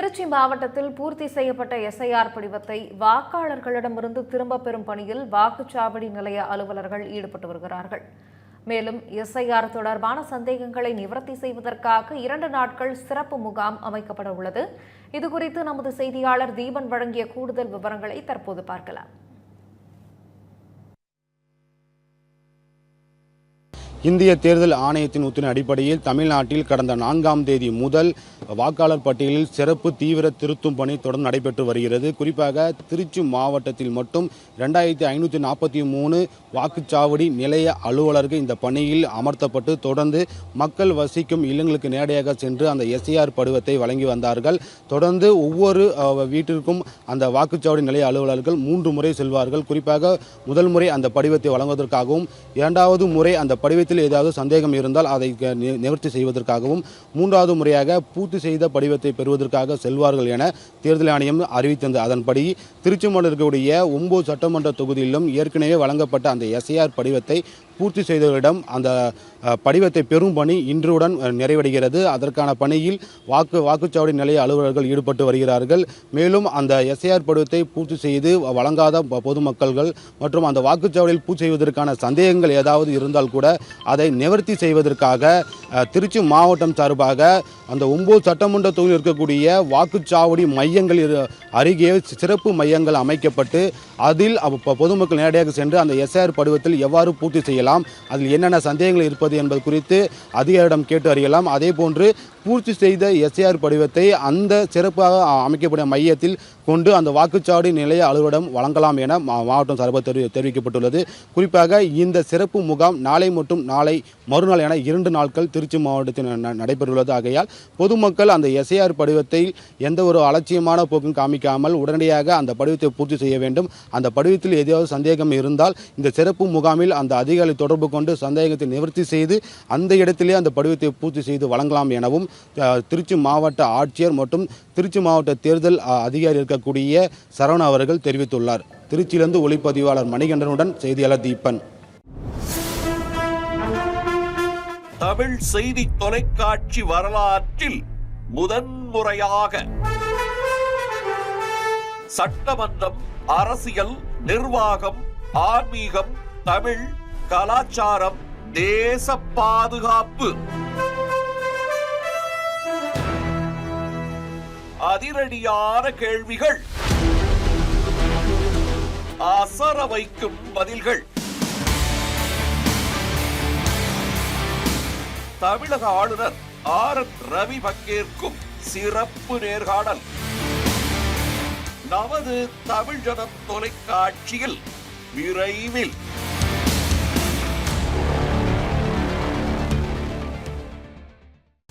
திருச்சி மாவட்டத்தில் பூர்த்தி செய்யப்பட்ட எஸ்ஐஆர் படிவத்தை வாக்காளர்களிடமிருந்து திரும்பப் பெறும் பணியில் வாக்குச்சாவடி நிலைய அலுவலர்கள் ஈடுபட்டு வருகிறார்கள். மேலும் எஸ்ஐஆர் தொடர்பான சந்தேகங்களை நிவர்த்தி செய்வதற்காக இரண்டு நாட்கள் சிறப்பு முகாம் அமைக்கப்பட உள்ளது. இதுகுறித்து நமது செய்தியாளர் தீபன் வழங்கிய கூடுதல் விவரங்களை தற்போது பார்க்கலாம். இந்திய தேர்தல் ஆணையத்தின் உத்தின அடிப்படையில் தமிழ்நாட்டில் கடந்த நான்காம் தேதி முதல் வாக்காளர் பட்டியலில் சிறப்பு தீவிர திருத்தும் பணி தொடர்ந்து நடைபெற்று வருகிறது. குறிப்பாக திருச்சி மாவட்டத்தில் மட்டும் ரெண்டாயிரத்தி ஐநூற்றி நாற்பத்தி மூணு வாக்குச்சாவடி நிலைய அலுவலர்கள் இந்த பணியில் அமர்த்தப்பட்டு தொடர்ந்து மக்கள் வசிக்கும் இல்லங்களுக்கு நேரடியாக சென்று அந்த எஸ்ஐஆர் படிவத்தை வழங்கி வந்தார்கள். தொடர்ந்து ஒவ்வொரு வீட்டிற்கும் அந்த வாக்குச்சாவடி நிலைய அலுவலர்கள் மூன்று முறை செல்வார்கள். குறிப்பாக முதல் முறை அந்த படிவத்தை வழங்குவதற்காகவும் இரண்டாவது முறை அந்த படிவத்தை விஷயத்தில் ஏதாவது சந்தேகம் இருந்தால் அதை நிவர்த்தி செய்வதற்காகவும் மூன்றாவது முறையாக பூர்த்தி செய்த படிவத்தை பெறுவதற்காக செல்வார்கள் என தேர்தல் ஆணையம் அறிவித்தது. அதன்படி திருச்சி மாவட்டத்தில் இருக்கக்கூடிய ஒன்பது சட்டமன்ற தொகுதியிலும் ஏற்கனவே வழங்கப்பட்ட அந்த எஸ்ஐஆர் படிவத்தை பூர்த்தி செய்தவரிடம் அந்த படிவத்தை பெறும் பணி இன்றுடன் நிறைவடைகிறது. அதற்கான பணியில் வாக்கு வாக்குச்சாவடி நிலைய அலுவலர்கள் ஈடுபட்டு வருகிறார்கள். மேலும் அந்த எஸ்ஐஆர் படிவத்தை பூர்த்தி செய்து வழங்காத பொதுமக்கள்கள் மற்றும் அந்த வாக்குச்சாவடியில் பூர்த்தி செய்வதற்கான சந்தேகங்கள் ஏதாவது இருந்தால் கூட அதை நிவர்த்தி செய்வதற்காக திருச்சி மாவட்டம் சார்பாக அந்த ஒம்பது சட்டமன்ற தொகுதியில் இருக்கக்கூடிய வாக்குச்சாவடி மையங்கள் அருகே சிறப்பு மையங்கள் அமைக்கப்பட்டு அதில் பொதுமக்கள் நேரடியாக சென்று அந்த எஸ்ஐஆர் படிவத்தில் எவ்வாறு பூர்த்தி செய்யலாம் அதில் என்னென்ன சந்தேகங்கள் இருப்பது என்பது குறித்து அதிகாரிடம் கேட்டு அறியலாம். அதே போன்று பூர்த்தி செய்த எஸ்ஐஆர் படிவத்தை அந்த சிறப்பாக அமைக்கப்பட்ட மையத்தில் கொண்டு அந்த வாக்குச்சாவடி நிலைய அலுவலகம் வழங்கலாம் என மா- மாவட்டம் சார்பாக தெரிவி தெரிவிக்கப்பட்டுள்ளது. குறிப்பாக இந்த சிறப்பு முகாம் நாளை மற்றும் நாளை மறுநாள் என இரண்டு நாட்கள் திருச்சி மாவட்டத்தில் ந- நடைபெறவுள்ளது ஆகையால் பொதுமக்கள் அந்த எஸ்ஐஆர் படிவத்தை எந்த ஒரு அலட்சியமான போக்கும் காமிக்காமல் உடனடியாக அந்த படிவத்தை பூர்த்தி செய்ய வேண்டும். அந்த படிவத்தில் ஏதாவது சந்தேகம் இருந்தால் இந்த சிறப்பு முகாமில் அந்த அதிகாரி தொடர்பு கொண்டு சந்தேகத்தை நிவர்த்தி செய்து அந்த இடத்திலே அந்த படிவத்தை பூர்த்தி செய்து வழங்கலாம் எனவும் திருச்சி மாவட்ட ஆட்சியர் மற்றும் திருச்சி மாவட்ட தேர்தல் அதிகாரி இருக்கக்கூடிய சரவண அவர்கள் தெரிவித்துள்ளார். திருச்சியிலிருந்து ஒளிப்பதிவாளர் மணிகண்டனுடன் செய்தியாளர் தீபன். தமிழ் செய்தி தொலைக்காட்சி வரலாற்றில் முதன்முறையாக சட்டமன்றம் அரசியல் நிர்வாகம் ஆன்மீகம் தமிழ் கலாச்சாரம் தேச பாதுகாப்பு. அதிரடியான கேள்விகள். அசர வைக்கும் பதில்கள். தமிழக ஆளுநர் ஆர். என். ரவி பங்கேற்கும் சிறப்பு நேர்காணல். நமது தமிழ் ஜனம் தொலைக்காட்சியில் விரைவில்.